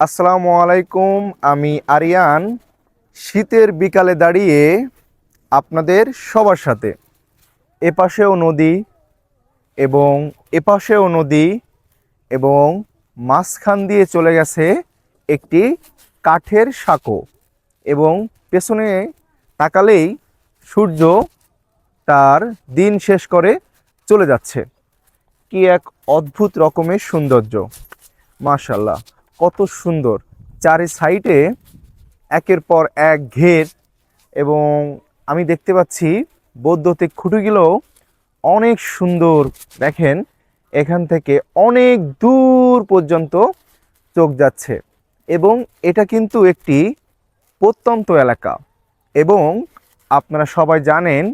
আসসালামু আলাইকুম, আমি আরিয়ান। শীতের বিকালে দাঁড়িয়ে আপনাদের সবার সাথে এপাশেও নদী এবং এপাশেও নদী এবং মাঝখান দিয়ে চলে গেছে একটি কাঠের সাঁকো এবং পেছনে তাকালেই সূর্য তার দিন শেষ করে চলে যাচ্ছে। কি এক অদ্ভুত রকমের সৌন্দর্য। মাশাল্লাহ কত সুন্দর। চারি সাইডে একের পর এক ঘের এবং আমি দেখতে পাচ্ছি বৈদ্যুতিক খুঁটিগুলো অনেক সুন্দর। দেখেন, এখান থেকে অনেক দূর পর্যন্ত চোখ যাচ্ছে এবং এটা কিন্তু একটি প্রত্যন্ত এলাকা এবং আপনারা সবাই জানেন,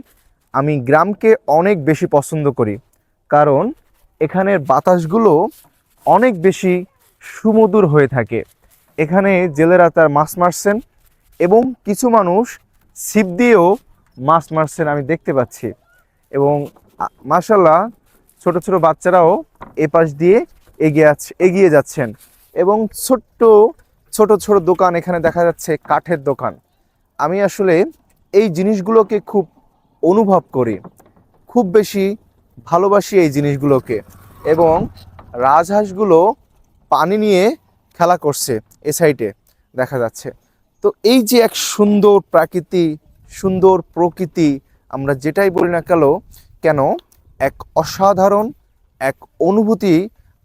আমি গ্রামকে অনেক বেশি পছন্দ করি কারণ এখানের বাতাসগুলো অনেক বেশি সুমধুর হয়ে থাকে। এখানে জেলেরা তার মাছ মারছেন এবং কিছু মানুষ ছিপ দিয়েও মাছ মারছেন আমি দেখতে পাচ্ছি। এবং মাসাল্লাহ ছোট ছোট বাচ্চারাও এ পাশ দিয়ে এগিয়ে আছে, এগিয়ে যাচ্ছেন। এবং ছোট্ট, ছোট ছোট দোকান এখানে দেখা যাচ্ছে, কাঠের দোকান। আমি আসলে এই জিনিসগুলোকে খুব অনুভব করি। খুব বেশি ভালোবাসি এই জিনিসগুলোকে। এবং রাজহাঁসগুলো পানি নিয়ে খেলা করছে এ সাইডে দেখা যাচ্ছে। তো এই যে এক সুন্দর প্রাকৃতি, সুন্দর প্রকৃতি, আমরা যেটাই বলি না কেন কেন এক অসাধারণ এক অনুভূতি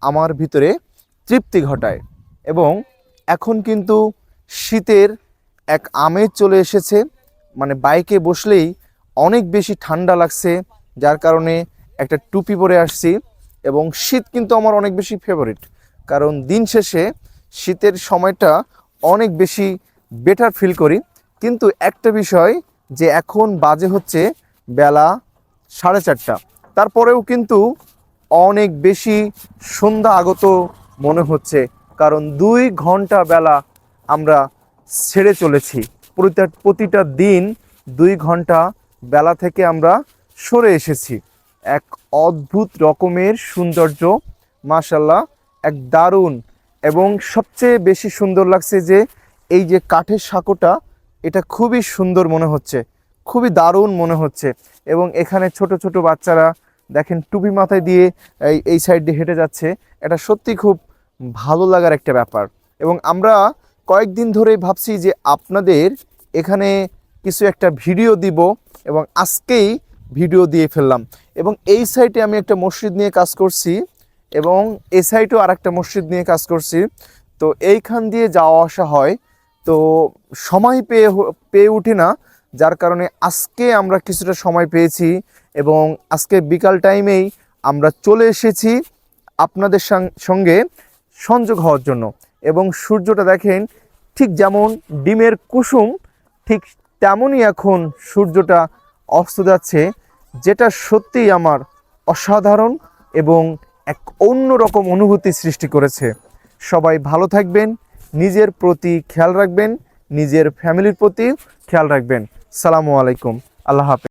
আমার ভিতরে তৃপ্তি ঘটায় এবং এখন কিন্তু শীতের এক আমেজ চলে এসেছে। মানে বাইকে বসলেই অনেক বেশি ঠান্ডা লাগছে, যার কারণে একটা টুপি পরে আসছি এবং শীত কিন্তু আমার অনেক বেশি ফেভারিট কারণ দিন শেষে শীতের সময়টা অনেক বেশি বেটার ফিল করি। কিন্তু একটা বিষয় যে এখন বাজে হচ্ছে বেলা সাড়ে চারটা। তারপরেও কিন্তু অনেক বেশি সন্ধ্যা আগত মনে হচ্ছে। কারণ দুই ঘণ্টা বেলা আমরা ছেড়ে চলেছি। প্রতিটা প্রতিটা দিন দুই ঘণ্টা বেলা থেকে আমরা সরে এসেছি। এক অদ্ভুত রকমের সৌন্দর্য মাশাল্লাহ এক দারুণ এবং সবচেয়ে বেশি সুন্দর লাগছে যে এই যে কাঠের সাঁকোটা, এটা খুবই সুন্দর মনে হচ্ছে। খুবই দারুণ মনে হচ্ছে। এবং এখানে ছোট ছোট বাচ্চারা দেখেন টুপি মাথায় দিয়ে এই এই সাইড দিয়ে হেঁটে যাচ্ছে। এটা সত্যি খুব ভালো লাগার একটা ব্যাপার। এবং আমরা কয়েকদিন ধরেই ভাবছি যে আপনাদের এখানে কিছু একটা ভিডিও দিব এবং আজকেই ভিডিও দিয়ে ফেললাম। এবং এই সাইটে আমি একটা মসজিদ নিয়ে কাজ করছি। এবং এই সাইটেও আর একটা মসজিদ নিয়ে কাজ করছি। তো এইখান দিয়ে যাওয়া আসা হয়। তো সময় পেয়ে পেয়ে উঠি না। যার কারণে আজকে আমরা কিছুটা সময় পেয়েছি এবং আজকে বিকাল টাইমেই আমরা চলে এসেছি আপনাদের সঙ্গে সংযোগ হওয়ার জন্য। এবং সূর্যটা দেখেন ঠিক যেমন ডিমের কুসুম, ঠিক তেমনই এখন সূর্যটা অস্ত যাচ্ছে, যেটা সত্যিই আমার অসাধারণ এবং এক অন্যরকম অনুভূতি সৃষ্টি করেছে। সবাই ভালো থাকবেন, নিজের প্রতি খেয়াল রাখবেন, নিজের ফ্যামিলির প্রতি খেয়াল রাখবেন। সালামু আলাইকুম। আল্লাহ হাফেজ।